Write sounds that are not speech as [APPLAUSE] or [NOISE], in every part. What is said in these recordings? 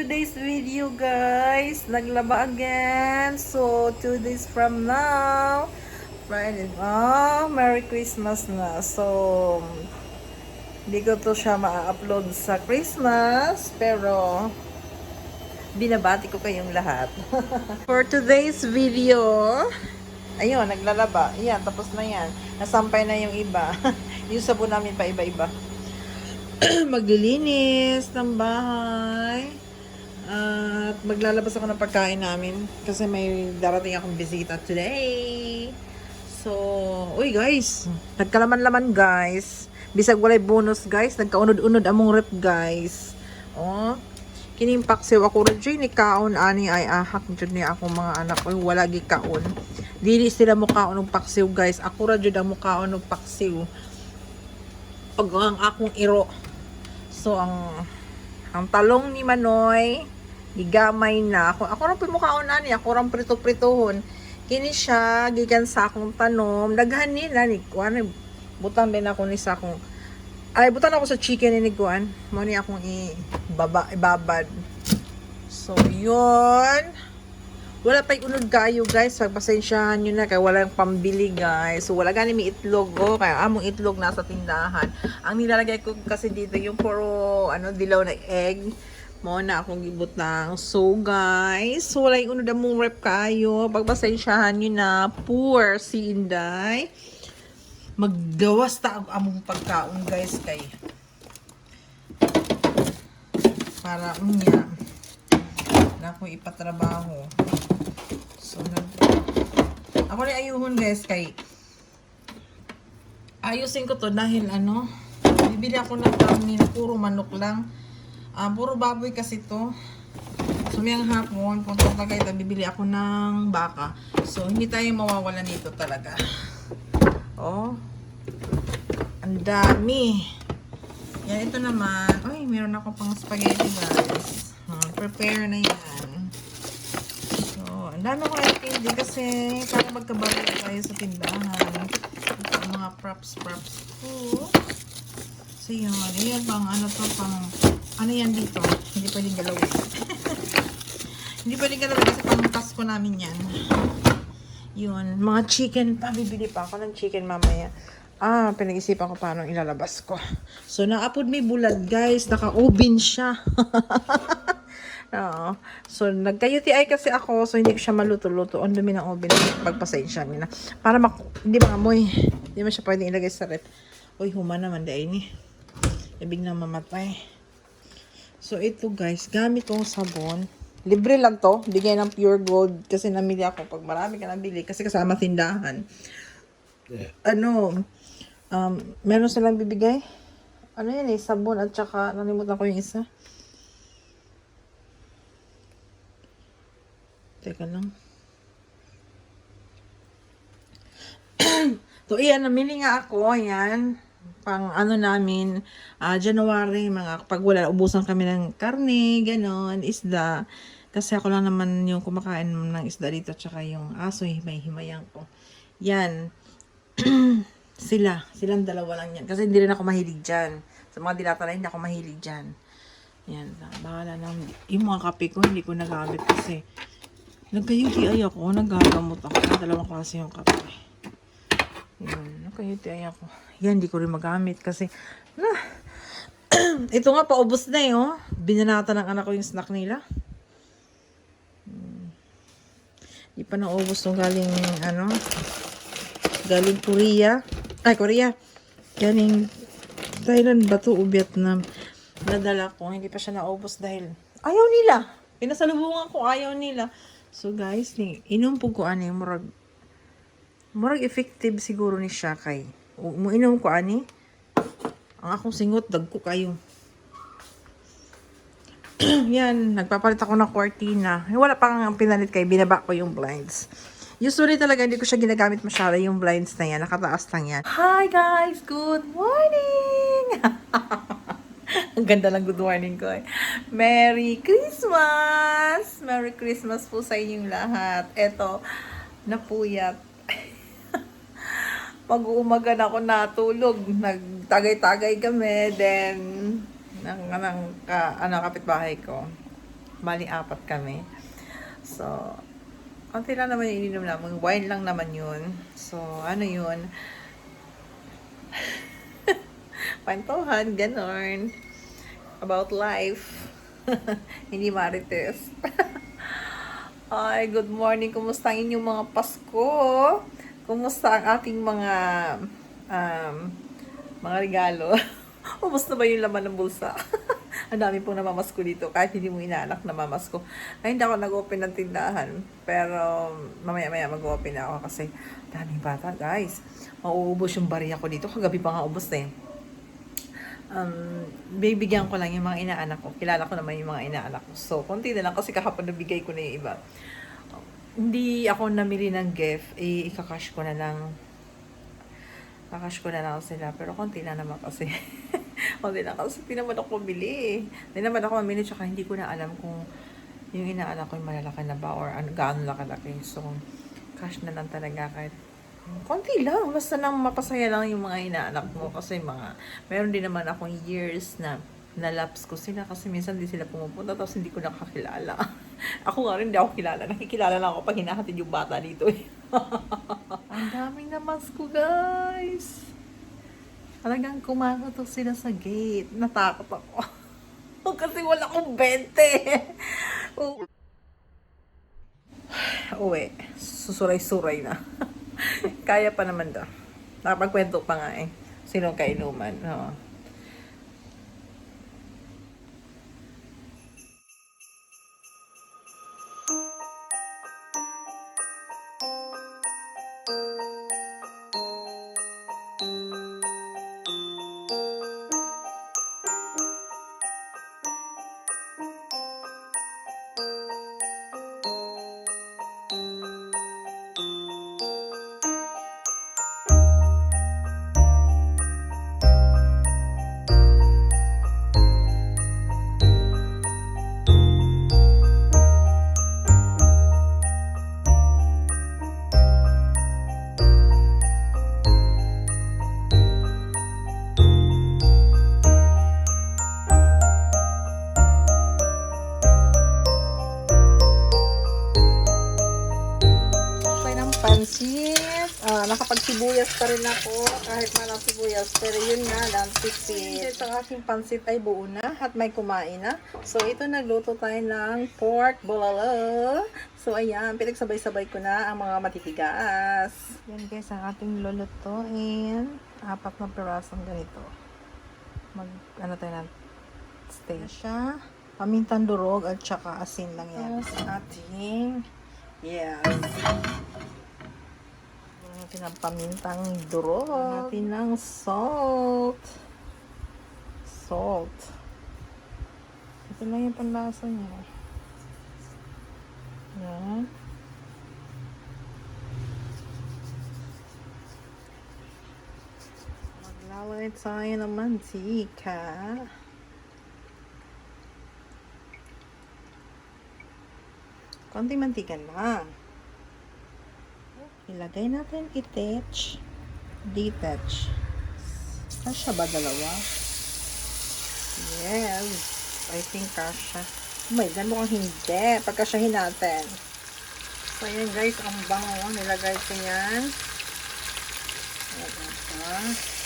today's video guys. Naglaba again. So, two days from now, Friday. Oh, Merry Christmas na. So, hindi ko to siya ma-upload sa Christmas. Pero, binabati ko kayong lahat. [LAUGHS] For today's video, ayun, naglalaba. Yan, tapos na yan. Nasampay na yung iba. [LAUGHS] yung sabon namin pa iba-iba. [CLEARS THROAT] maglilinis ng bahay. At maglalabas ako ng pagkain namin kasi may darating akong bisita today. So, uy guys, nagkalaman-laman guys. Bisag walay bonus guys, nagkaunod-unod among rep guys. Oh, kining paksiw ako ra dyan kaon ani ay ahak dyan ni ako mga anak ko wala gi kaon. Dili sila mo kaon og paksiw guys. Ako ra jud ang mo kaon og paksiw. Pag ang akong iro. So, ang ang talong ni Manoy, gigamay na. Ako, ako rin pumukhaon na niya. Ako rin prito-pritohon. Kini siya, gikan sa akong tanom. Daghan ni na ni Kuan. Butang din ako ni sa akong ay, butan ako sa chicken ni Kuan. Mo ni akong ibaba, ibabad. So, yun. Wala pa unod kayo guys. Pagpasensyahan nyo na kaya walang pambili guys. So wala gani may itlog oh. Kaya among itlog nasa tindahan. Ang nilalagay ko kasi dito yung puro ano dilaw na egg. Mo na akong gibutang. So guys, so wala yung unod among rep kayo. Pagpasensyahan nyo na. Poor si Inday. Maggawas ta among pagkaon guys kay para unya na ako ipatrabaho. So, nag... Ako na ayuhon guys kay ayusin ko to dahil ano, bibili ako ng karne na puro manok lang. Ah, puro baboy kasi to. So, mayang hapon, kung tagay ito, bibili ako ng baka. So, hindi tayo mawawala nito talaga. Oh. Ang dami. Yan, ito naman. Uy, meron ako pang spaghetti guys. Ah, prepare na yan. Ang dami ko din kasi para magkabalo tayo sa tindahan. Ito ang mga props, props ko. So, yun. Ayan, pang ano to, pang, ano yan dito? Hindi pwedeng galawin. [LAUGHS] Hindi pwedeng galawin kasi pang Pasko namin yan. Yun. Mga chicken pa. Bibili pa ako ng chicken mamaya. Ah, pinag-isipan ko paano ilalabas ko. So, naapod may bulad, guys. Naka-oven siya. [LAUGHS] Oo. So, nagka-UTI kasi ako, so hindi ko siya maluto-luto. Ang dumi ng oven. Pagpasensya niyo na. Para mak... Hindi maamoy. Hindi mo siya pwedeng ilagay sa rep. Uy, huma naman dahil ni. Ibig na mamatay. So, ito guys. Gamit kong sabon. Libre lang to. Bigay ng pure gold. Kasi namili ako pag marami ka nabili. Kasi kasama tindahan. Ano, um, meron silang bibigay. Ano yan eh, sabon at saka, nalimutan ko yung isa. Teka lang. [CLEARS THROAT] so, iyan, namili nga ako, ayan, pang ano namin, ah, January, mga pag wala, ubusan kami ng karne, ganon, isda. Kasi ako lang naman yung kumakain ng isda dito, tsaka yung aso, himay-himayan ko. Yan. [CLEARS THROAT] Sila. Silang dalawa lang yan. Kasi hindi rin ako mahilig dyan. Sa mga dilata na hindi ako mahilig dyan. Yan. Bahala na. Yung mga kape ko, hindi ko nagamit kasi nagka-UTI ako. Naggagamot ako. Dalawang klase yung kape. Yan. Nagka-UTI ako. Yan, hindi ko rin magamit kasi na, [CLEARS THROAT] ito nga, paubos na eh, oh. Binanata ng anak ko yung snack nila. Hmm. Di pa naubos nung galing, ano, galing Korea. Ay, Korea. Galing Thailand ba to o Vietnam? Nadala ko. Hindi pa siya naubos dahil ayaw nila. Pinasalubungan ko, ayaw nila. So, guys, ni, inom po ko ani, murag, murag effective siguro ni siya kay. Mo inom ko ani, ang akong singot, dagko kayo. [CLEARS THROAT] Yan, nagpapalit ako ng cortina. Wala pang pinalit kay, binaba ko yung blinds. Usually talaga hindi ko siya ginagamit masyado yung blinds na yan. Nakataas lang yan. Hi guys! Good morning! [LAUGHS] [LAUGHS] Ang ganda ng good morning ko eh. Merry Christmas! Merry Christmas po sa inyong lahat. Eto, napuyat. [LAUGHS] Pag-uumaga na ako natulog. Nagtagay-tagay kami. Then, ng, ng ka, ano, kapitbahay ko. Bali, apat kami. So, konti lang naman yung ininom namin. Wine lang naman yun. So, ano yun? Pantohan, ganon. About life. [LAUGHS] Hindi marites. [LAUGHS] Ay, good morning. Kumusta ang inyong mga Pasko? Kumusta ang ating mga um, mga regalo? [LAUGHS] Ubus na ba yung laman ng bulsa? ang dami pong namamasko dito kahit hindi mo inaalak na mamasko. Ay, hindi ako nag-open ng tindahan. Pero mamaya-maya mag-open ako kasi daming bata, guys. Mauubos yung bariya ko dito. Kagabi pa nga ubos eh um, bibigyan ko lang yung mga inaanak ko. Kilala ko naman yung mga inaanak ko. So, konti na lang kasi kahapon nabigay ko na yung iba. Hindi ako namili ng gift, eh, ikakash ko na lang. Kakash ko na lang sila. Pero konti na naman kasi. [LAUGHS] konti na kasi hindi naman ako bumili. Hindi naman ako mamili, tsaka hindi ko na alam kung yung inaanak ko yung malalaki na ba or ano, gaano laki-laki. So, cash na lang talaga kahit konti lang. Basta nang mapasaya lang yung mga inaanak mo. Kasi mga, meron din naman akong years na nalaps ko sila kasi minsan di sila pumupunta tapos hindi ko nakakilala. [LAUGHS] ako nga rin hindi ako kilala. Nakikilala lang ako pag hinahatid yung bata dito eh. [LAUGHS] Ang daming namas ko guys. Talagang kumakatok sila sa gate. Natakot ako. [LAUGHS] kasi wala akong 20. [SIGHS] Uwi. Susuray-suray na. Kaya pa naman daw. Nakapagkwento pa nga eh. Sinong kainuman. Oo. Okay rin ako kahit malang sibuyas. Pero yun nga lang, sipsit. Ang aking pansit ay buo na at may kumain na. So ito nagluto tayo ng pork bulalo. So ayan, pinagsabay-sabay ko na ang mga matitigas. Yan guys, ang ating lulutuin. Apat na pirasong ganito. Mag, ano tayo na, stay siya. Pamintang durog at saka asin lang yan. Tapos ating Yes. Natin ang pamintang durog. Natin ng salt. Salt. Ito lang yung panlasa niya. Yan. Maglalagay tayo ng mantika. Konti mantika lang. Ilagay natin itech. Detach. Kasha ba dalawa? Yes. I think kasha. Oh my God, mukhang hindi. Pagkasyahin natin. So, ayan guys, ang bango. Nilagay ko yan. Ayan pa.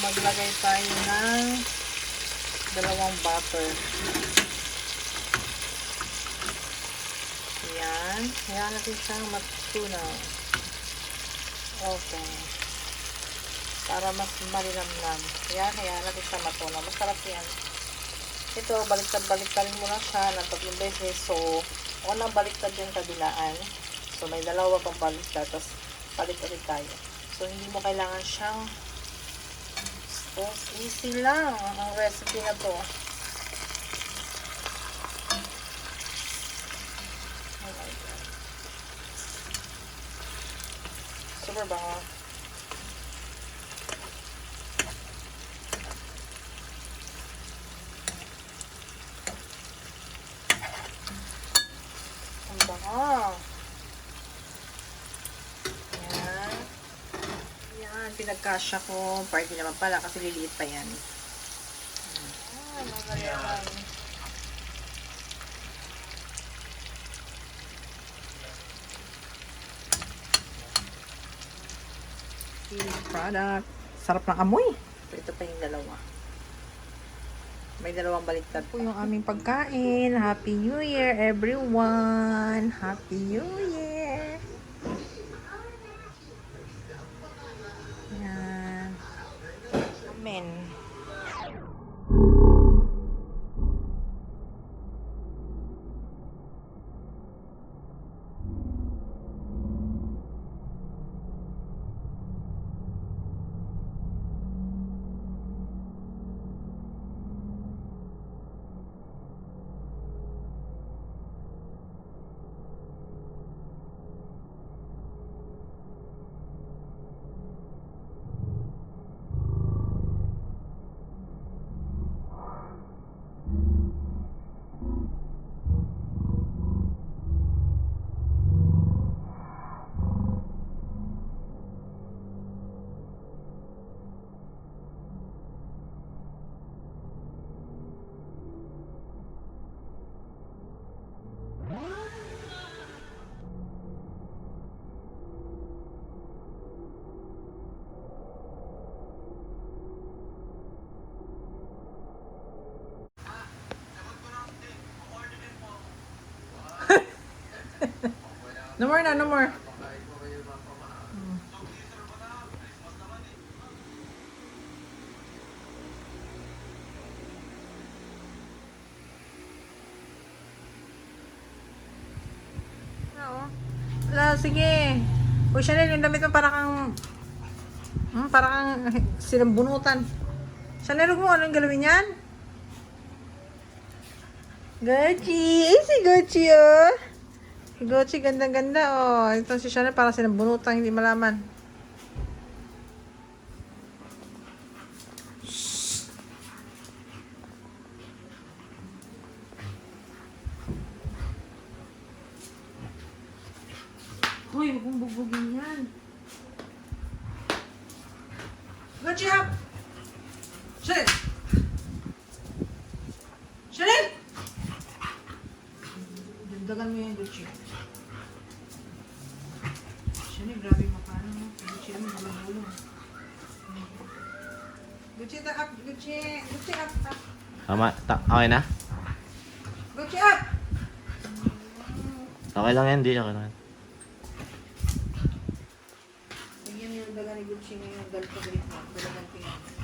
Maglagay tayo ng dalawang butter. Yan. Hayaan natin siyang matunaw. Okay. Para mas malinamnam. Yan, hayaan natin siya matunaw. Masarap yan. Ito, baliktad-baliktarin mo na siya ng tatlong beses. So, unang baliktad yung kabilaan. So, may dalawa pang baliktad. Tapos, balik ulit tayo. So, hindi mo kailangan siyang So, easy lang ang recipe na to. Oh. Super bango. Ang bango. Yan. Pinagkasya ko. Party naman pala kasi liliit pa yan. Ah, magaling. Product. Sarap ng amoy. Ito pa yung dalawa. May dalawang baliktad po yung aming pagkain. Happy New Year, everyone! Happy New Year! No more na, no more. Oo. Wala, sige. Uy, Chanel, yung damit mo para kang... Hmm, para kang [LAUGHS] sinambunutan. Chanel, huwag mo anong galawin yan? Gucci! Ay, si Gucci, oh! Gucci, ganda-ganda, oh. Ito si Chanel para sinambunutan, hindi malaman. Hoy, huwag mong bubugin yan. Gucci, hap! Chanel! Chanel! Dagdagan Chanel, grabe makano mo. Gucci, ano, bulong-bulong. Gucci, ta up! Gucci! Gucci, up! up. Tama, ta- okay na? Gucci, up! Okay lang yan, di okay lang yan. Bigyan yung daga ni Gucci ngayon. Dahil pagalit mo. Dalagan ko